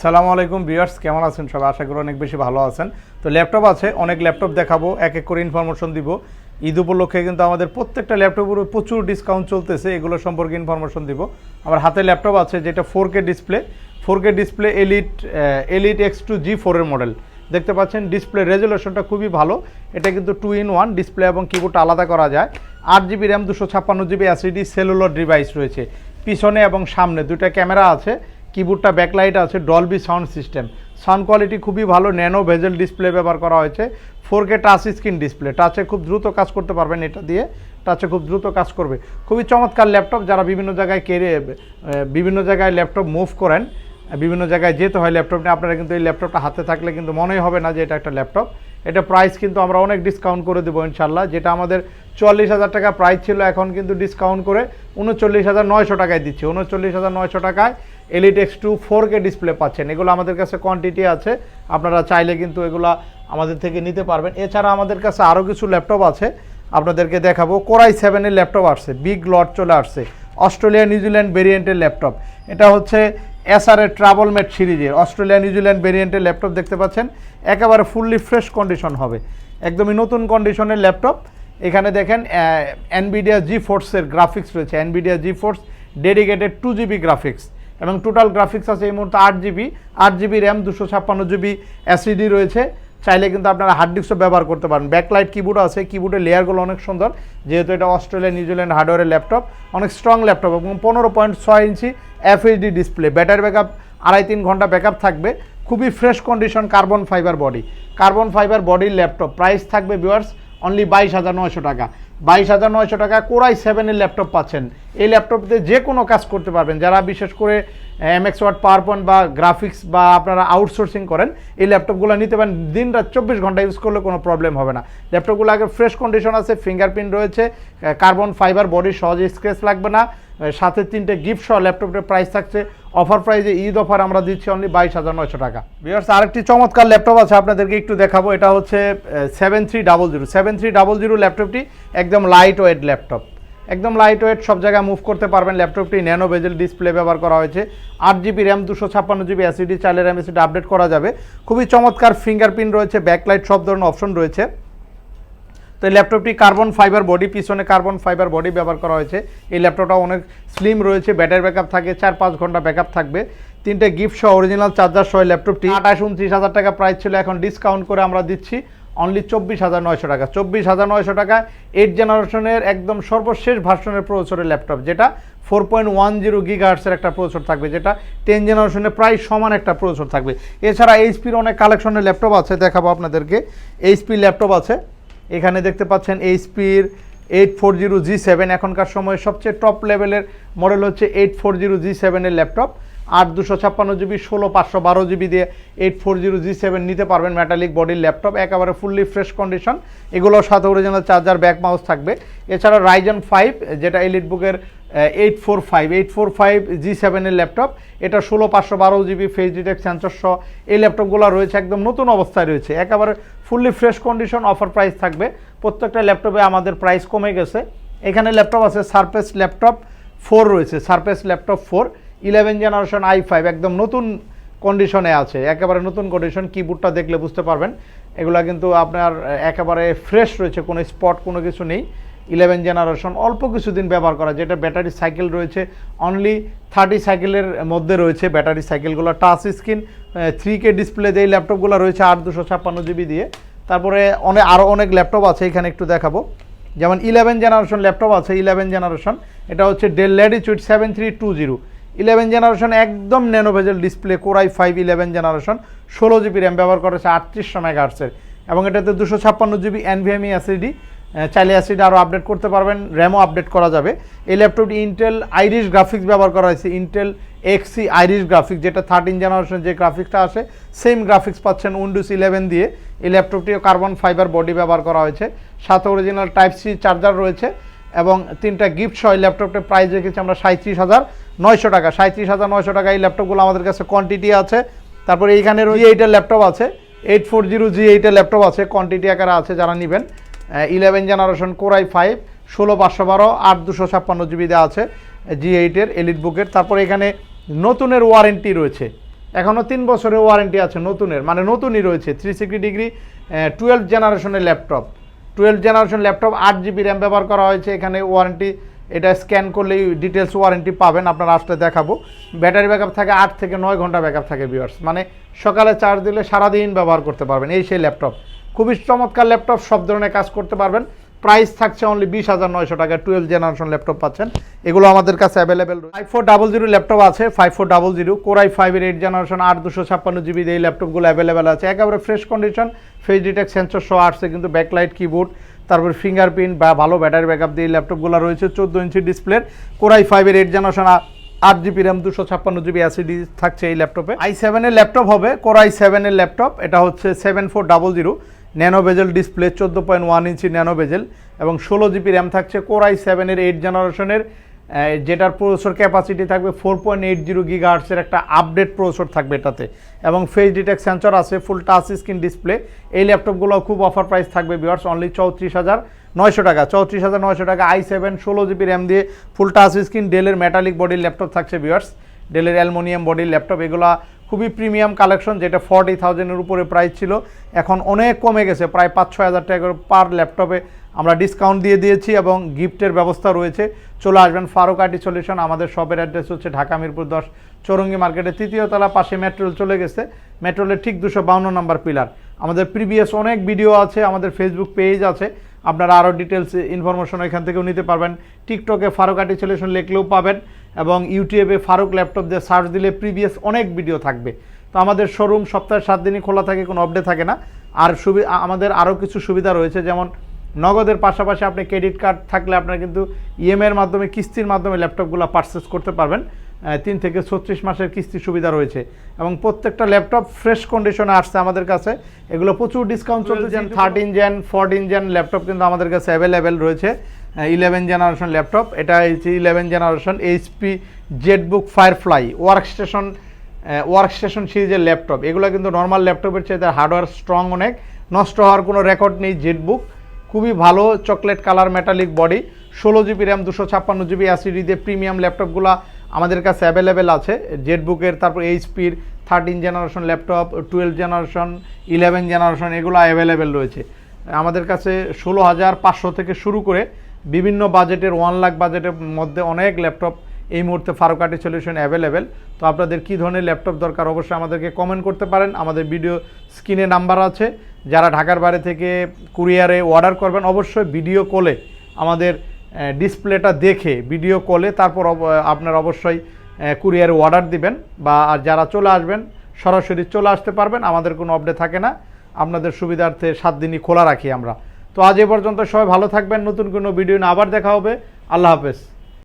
সালামু আলাইকুম ভিউয়ার্স, কেমন আছেন সবাই? আশা করি অনেক বেশি ভালো আছেন। তো ল্যাপটপ আছে, অনেক ল্যাপটপ দেখাবো, এক এক করে ইনফরমেশন দিব। ঈদ উপলক্ষে কিন্তু আমাদের প্রত্যেকটা ল্যাপটপের উপর প্রচুর ডিসকাউন্ট চলতেছে, এগুলো সম্পর্কে ইনফরমেশন দিব। আমার হাতে ল্যাপটপ আছে, যেটা four K display four K display elite elite X two G ফোরের মডেল দেখতে পাচ্ছেন ডিসপ্লে রেজুলেশনটা খুবই ভালো। এটা কিন্তু টু ইন ওয়ান ডিসপ্লে এবং কিবোর্ডটা আলাদা করা যায়। আট জিবি র্যাম দুশো ছাপ্পান্ন জিবি অ্যাসিডি সেলুলার ডিভাইস রয়েছে। পিছনে এবং সামনে দুটা ক্যামেরা আছে। কিবোর্ডটা ব্যাকলাইট আছে Dolby sound system sound quality খুবই ভালো ন্যানো ভেজেল ডিসপ্লে ব্যবহার করা হয়েছে। Four K touch screen display টাচে খুব দ্রুত কাজ করতে পারবেন এটা দিয়ে টাচে খুব দ্রুত কাজ করবে। খুবই চমৎকার ল্যাপটপ যারা বিভিন্ন জায়গায় কেড়ে বিভিন্ন জায়গায় ল্যাপটপ মুভ করেন বিভিন্ন জায়গায় যেতে হয় ল্যাপটপ নিয়ে, আপনারা কিন্তু এই ল্যাপটপটা হাতে থাকলে কিন্তু মনেই হবে না যে এটা একটা ল্যাপটপ এটা প্রাইস কিন্তু আমরা অনেক ডিসকাউন্ট করে দেবো ইনশাল্লাহ যেটা আমাদের চুয়াল্লিশ হাজার টাকা প্রাইস ছিল, এখন কিন্তু ডিসকাউন্ট করে উনচল্লিশ হাজার নয়শো টাকায় দিচ্ছি। উনচল্লিশ হাজার নয়শো টাকায় elite X two four K display পাচ্ছেন। এগুলো আমাদের কাছে কোয়ান্টিটি আছে। আপনারা চাইলে কিন্তু এগুলো আমাদের থেকে নিতে পারবেন। এছাড়া আমাদের কাছে আরও কিছু ল্যাপটপ আছে। আপনাদেরকে দেখাবো। কোরাই সেভেনের ল্যাপটপ আসছে। বিগ লট চলে আসছে। অস্ট্রেলিয়া নিউজিল্যান্ড ভেরিয়েন্টের ল্যাপটপ এটা হচ্ছে এসআরএ ট্রাভেল মেট সিরিজের অস্ট্রেলিয়া নিউজিল্যান্ড ভেরিয়েন্টের ল্যাপটপ দেখতে পাচ্ছেন। একেবারে ফুললি ফ্রেশ কন্ডিশন হবে। একদমই নতুন কন্ডিশনের ল্যাপটপ এখানে দেখেন এনবিডিয়া জি ফোর্সের গ্রাফিক্স রয়েছে। Nvidia GeForce dedicated two GB graphics এবং টোটাল গ্রাফিক্স আছে এই মুহূর্তে আট জিবি আট জিবি র্যাম দুশো ছাপ্পান্ন জিবি অ্যাসিডি রয়েছে। চাইলে কিন্তু আপনারা হার্ড ডিস্কও ব্যবহার করতে পারেন। ব্যাকলাইট কিবোর্ড আছে কিবোর্ডের লেয়ারগুলো অনেক সুন্দর। যেহেতু এটা অস্ট্রেলিয়া নিউজিল্যান্ড হার্ডওয়ারের ল্যাপটপ অনেক স্ট্রং ল্যাপটপ এবং পনেরো পয়েন্ট ছয় inch FHD display battery backup আড়াই তিন ঘণ্টা ব্যাকআপ থাকবে। খুবই fresh condition carbon fibre body carbon fibre বডির ল্যাপটপ প্রাইস থাকবে বিওয়ার্স অনলি বাইশ হাজার নয়শো টাকা। বাইশ হাজার নয়শো টাকা কোরাই সেভেনের ল্যাপটপ পাচ্ছেন। এই ল্যাপটপতে যে কোনো কাজ করতে পারবেন। যারা বিশেষ করে এমএক্স ওয়ার্ড পাওয়ার পয়েন্ট বা গ্রাফিক্স বা আপনারা আউটসোর্সিং করেন, এই ল্যাপটপগুলো নিতে পারেন। দিন রাত চব্বিশ ঘণ্টা ইউজ করলে কোনো প্রবলেম হবে না। ল্যাপটপগুলো আগে ফ্রেশ কন্ডিশন আছে ফিঙ্গারপ্রিন্ট রয়েছে কার্বন ফাইবার বডি সহজে স্ক্রেচ লাগবে না। সাথে তিনটে গিফট সহ ল্যাপটপের প্রাইস থাকছে। অফার প্রাইজে ঈদ অফার আমরা দিচ্ছি অনলি বাইশ হাজার নয়শো টাকা। বিয়ার্স আরেকটি চমৎকার ল্যাপটপ আছে, আপনাদেরকে একটু দেখাবো। এটা হচ্ছে seven three double zero seven three double zero ল্যাপটপটি একদম লাইট ওয়েট ল্যাপটপ একদম লাইট ওয়েট সব জায়গায় মুভ করতে পারবেন ল্যাপটপটি ন্যানো বেজেল ডিসপ্লে ব্যবহার করা হয়েছে। আট জিবি র্যাম দুশো ছাপ্পান্ন জিবি অ্যাসিডি চাইলে র্যাম এসিডি আপডেট করা যাবে। খুবই চমৎকার ফিঙ্গারপ্রিন্ট রয়েছে ব্যাকলাইট সব ধরনের অপশন রয়েছে। তো ল্যাপটপটি কার্বন ফাইবার বডি পিছনে কার্বন ফাইবার বডি ব্যবহার করা হয়েছে। এই ল্যাপটপটা অনেক স্লিম রয়েছে ব্যাটারি ব্যাকআপ থাকে চার পাঁচ ঘণ্টা ব্যাকআপ থাকবে। তিনটে গিফট সহ অরিজিনাল চার্জার সহ ল্যাপটপটি আঠাশ উনত্রিশ হাজার টাকা প্রাইস ছিল, এখন ডিসকাউন্ট করে আমরা দিচ্ছি অনলি চব্বিশ হাজার নয়শো টাকা। চব্বিশ হাজার নয়শো টাকা এইট জেনারেশনের একদম সর্বশেষ ভার্সনের প্রসেসরের ল্যাপটপ যেটা ফোর পয়েন্ট ওয়ান জিরো গিগাহার্সের একটা প্রসেসর থাকবে, যেটা টেন জেনারেশনের প্রায় সমান একটা প্রসেসর থাকবে। এছাড়া এইচপির অনেক কালেকশনের ল্যাপটপ আছে, দেখাবো আপনাদেরকে। এইচপি ল্যাপটপ আছে। এখানে দেখতে পাচ্ছেন এইচপির eight four zero G seven এখনকার সময়ে সবচেয়ে টপ লেভেলের মডেল হচ্ছে এইট ফোর জিরো জি সেভেনের ল্যাপটপ আট দুশো ছাপ্পান্ন জিবি, ষোলো পাঁচশো বারো জিবি দিয়ে eight four zero G seven নিতে পারবেন মেটালিক বডির ল্যাপটপ একেবারে ফুললি ফ্রেশ কন্ডিশন এগুলোর সাথে অরিজিনাল চার্জার ব্যাক মাউস থাকবে। এছাড়া রাইজন ফাইভ যেটা এলিট বুকের eight four five eight four five G সেভেনের ল্যাপটপ এটা ষোলো পাঁচশো বারো জিবি ফেস ডিটেক্ট সেন্সর সহ এই ল্যাপটপগুলো রয়েছে, একদম নতুন অবস্থায় রয়েছে। একেবারে fully fresh condition offer price থাকবে। প্রত্যেকটা ল্যাপটপে আমাদের প্রাইস কমে গেছে। এখানে ল্যাপটপ আছে সারফেস ল্যাপটপ ফোর রয়েছে, Surface laptop four. Eleven generation i five, একদম নতুন কন্ডিশনে আছে। একেবারে নতুন কন্ডিশন, কিবোর্ডটা দেখলে বুঝতে পারবেন। এগুলা কিন্তু আপনার একেবারে ফ্রেশ রয়েছে, কোনো স্পট কোনো কিছু নেই। ইলেভেন জেনারেশন অল্প কিছুদিন ব্যবহার করা, যেটা ব্যাটারি সাইকেল রয়েছে অনলি থার্টি সাইকেলের মধ্যে রয়েছে battery সাইকেলগুলো touch screen three K display দিয়ে ল্যাপটপগুলো রয়েছে আট দুশো ছাপ্পান্ন জিবি দিয়ে। তারপরে অনেক আরও অনেক ল্যাপটপ আছে, এখানে একটু দেখাবো। যেমন ইলেভেন জেনারেশন ল্যাপটপ আছে ইলেভেন জেনারেশন, এটা হচ্ছে Dell Latitude seven three two zero eleven generation একদম nano bezel display core i five eleven generation, ষোলো জিবি র্যাম ব্যবহার করেছে আটত্রিশশো মেগাহার্সের এবং এটাতে দুশো ছাপ্পান্ন জিবি এনভিএমই অ্যাসিডি চাইলে অ্যাসিড আরও আপডেট করতে পারবেন র্যামও আপডেট করা যাবে। এই ল্যাপটপটি ইন্টেল আইরিশ গ্রাফিক্স ব্যবহার করা হয়েছে। ইন্টেল এক্সি আইরিশ গ্রাফিক্স যেটা থার্টিন জেনারেশন যে গ্রাফিক্সটা আসে সেম গ্রাফিক্স পাচ্ছেন উইন্ডোজ ইলেভেন দিয়ে। এই ল্যাপটপটিও কার্বন ফাইবার বডি ব্যবহার করা হয়েছে। সাথে অরিজিনাল টাইপ সি চার্জার রয়েছে এবং তিনটা গিফট সহ ল্যাপটপটার প্রাইস রেখেছি আমরা সাঁত্রিশ হাজার নয়শো টাকা। সাঁত্রিশ হাজার নয়শো টাকা এই ল্যাপটপগুলো আমাদের কাছে কোয়ান্টিটি আছে। তারপরে এইখানে জি এইটের ল্যাপটপ আছে। এইট ফোর জিরো জি এইটের ল্যাপটপ আছে। কোয়ান্টিটি আকারে আছে যারা নেবেন। ইলেভেন জেনারেশন কোরাই ফাইভ ষোলো পাঁচশো বারো, আট দুশো ছাপ্পান্ন জিবি দেওয়া আছে জি এইটের এলিট বুকের তারপরে এখানে নতুনের ওয়ারেন্টি রয়েছে। এখনও তিন বছরের ওয়ারেন্টি আছে নতুনের মানে নতুনই রয়েছে থ্রি সিক্সটি ডিগ্রি টুয়েলভ জেনারেশনের ল্যাপটপ টুয়েলভ জেনারেশন ল্যাপটপ আট জিবি র্যাম ব্যবহার করা হয়েছে। এখানে ওয়ারেন্টি এটা স্ক্যান করলেই ডিটেলস ওয়ারেন্টি পাবেন, আপনারা আসলে দেখাবো। ব্যাটারি ব্যাকআপ থাকে আট থেকে নয় ঘণ্টা ব্যাকআপ থাকে ভিউয়ার্স মানে সকালে চার্জ দিলে সারাদিন ব্যবহার করতে পারবেন এই সেই ল্যাপটপ খুবই চমৎকার ল্যাপটপ, সব ধরনের কাজ করতে পারবেন। প্রাইস থাকছে অনলি বিশ হাজার নয়শো টাকা টুয়েলভ জেনারেশন ল্যাপটপ পাচ্ছেন। এগুলো আমাদের কাছে available five four double zero laptop আছে five four double zero core i ফাইভের এইট জেনারেশন আট দুশো ছাপ্পান্ন জিবি এই ল্যাপটপগুলো অ্যাভেলেবেল আছে। একেবারে fresh condition face detect sensor সহ আসছে কিন্তু ব্যাকলাইট কিবোর্ড তারপর ফিঙ্গারপ্রিন্ট বা ভালো ব্যাটারি ব্যাকআপ দিয়ে ল্যাপটপগুলো রয়েছে, চোদ্দ ইঞ্চি ডিসপ্লের কোরাই ফাইভের এইট জেনারেশন আট জিবি র্যাম দুশো ছাপ্পান্ন জিবি অ্যাসিডি থাকছে এই ল্যাপটপে। আই সেভেনের ল্যাপটপ হবে কোরাই সেভেনের ল্যাপটপ, এটা হচ্ছে seven four double zero nano bezel display চোদ্দ point one inch nano bezel এবং ষোলো জিবি র্যাম থাকছে কোরাই সেভেনের এইট জেনারেশনের যেটার প্রসেসর ক্যাপাসিটি থাকবে ফোর পয়েন্ট এইট জিরো গিগাহার্টসের একটা আপডেট প্রসেসর থাকবে এটাতে। এবং ফেস ডিটেক্ট সেন্সর আছে, ফুল টাচ স্ক্রিন ডিসপ্লে। এই ল্যাপটপগুলো খুব অফার প্রাইস থাকবে বিয়ার্স অনলি চৌত্রিশ হাজার নয়শো টাকা, চৌত্রিশ হাজার নয়শো টাকা আই সেভেন ষোলো জিবি র্যাম দিয়ে ফুল টাচ স্ক্রিন ডেলের মেটালিক বডির ল্যাপটপ থাকছে বিয়ার্স ডেলের অ্যালমোনিয়াম বডির ল্যাপটপ, এগুলা খুবই প্রিমিয়াম কালেকশন যেটা ফর্টি থাউজেন্ডের উপরে প্রাইস ছিল। এখন অনেক কমে গেছে, প্রায় পাঁচ ছয় হাজার টাকা করে পার ল্যাপটপে আমরা ডিসকাউন্ট দিয়ে দিয়েছি এবং গিফটের ব্যবস্থা রয়েছে। চলে আসবেন ফারুক আইটি সলিউশন আমাদের শপের অ্যাড্রেস হচ্ছে ঢাকা মিরপুর দশ, চৌরঙ্গি মার্কেটের তৃতীয় তলা পাশে মেট্রোল চলে গেছে। মেট্রোলের ঠিক দুশো বাউন্ন নম্বর পিলার আমাদের প্রিভিয়াস অনেক ভিডিও আছে, আমাদের ফেসবুক পেজ আছে। আপনারা আরও ডিটেলস ইনফরমেশন এখান থেকেও নিতে পারবেন। টিকটকে ফারুক আইটি সলিউশন লিখলেও পাবেন এবং ইউটিউবে ফারুক ল্যাপটপ দিয়ে সার্চ দিলে প্রিভিয়াস অনেক ভিডিও থাকবে। তো আমাদের শোরুম সপ্তাহে সাত দিনই খোলা থাকে, কোনো আপডেট থাকে না। আর সুবিধা আমাদের আরও কিছু সুবিধা রয়েছে, যেমন নগদের পাশাপাশি আপনি ক্রেডিট কার্ড থাকলে আপনারা কিন্তু ইএমআইয়ের মাধ্যমে, কিস্তির মাধ্যমে ল্যাপটপগুলো পারচেস করতে পারবেন। তিন থেকে ছত্রিশ মাসের কিস্তি সুবিধা রয়েছে। এবং প্রত্যেকটা ল্যাপটপ ফ্রেশ কন্ডিশনে আসছে আমাদের কাছে। এগুলো প্রচুর ডিসকাউন্ট চলছে thirteen gen fourteen gen laptop কিন্তু আমাদের কাছে অ্যাভেলেবেল রয়েছে। Eleven generation laptop. এটা হচ্ছে eleven generation HP ZBook Firefly work station work station সিরিজের ল্যাপটপ। এগুলো কিন্তু নর্মাল ল্যাপটপের চেয়ে হার্ডওয়্যার স্ট্রং অনেক। নষ্ট হওয়ার কোনো রেকর্ড নেই জেটবুক খুবই ভালো চকলেট কালার মেটালিক বডি ষোলো জিবি র্যাম দুশো ছাপ্পান্ন জিবি অ্যাসিডি দিয়ে প্রিমিয়াম ল্যাপটপগুলো আমাদের কাছে অ্যাভেলেবেল আছে জেটবুকের তারপর এইচপির thirteen generation laptop twelve generation eleven generation এগুলো অ্যাভেলেবেল রয়েছে। আমাদের কাছে ষোলো হাজার পাঁচশো থেকে শুরু করে বিভিন্ন বাজেটের ওয়ান লাখ বাজেটের মধ্যে অনেক ল্যাপটপ এই মুহূর্তে ফারুকাটি সলিউশন অ্যাভেলেবেল তো আপনাদের কী ধরনের ল্যাপটপ দরকার অবশ্যই আমাদেরকে কমেন্ট করতে পারেন। আমাদের ভিডিও স্ক্রিনে নাম্বার আছে। যারা ঢাকার বাইরে থেকে কুরিয়ারে অর্ডার করবেন, অবশ্যই ভিডিও কলে আমাদের ডিসপ্লেটা দেখে ভিডিও কলে তারপর আপনার অবশ্যই কুরিয়ারে অর্ডার দিবেন বা যারা চলে আসবেন, সরাসরি চলে আসতে পারবেন, আমাদের কোনো অপডেট থাকে না। আপনাদের সুবিধার্থে সাত দিনই খোলা রাখি আমরা। তো আজ এ পর্যন্ত সবাই ভালো থাকবেন, নতুন কোনো ভিডিও নিয়ে আবার দেখা হবে। আল্লাহ হাফেজ।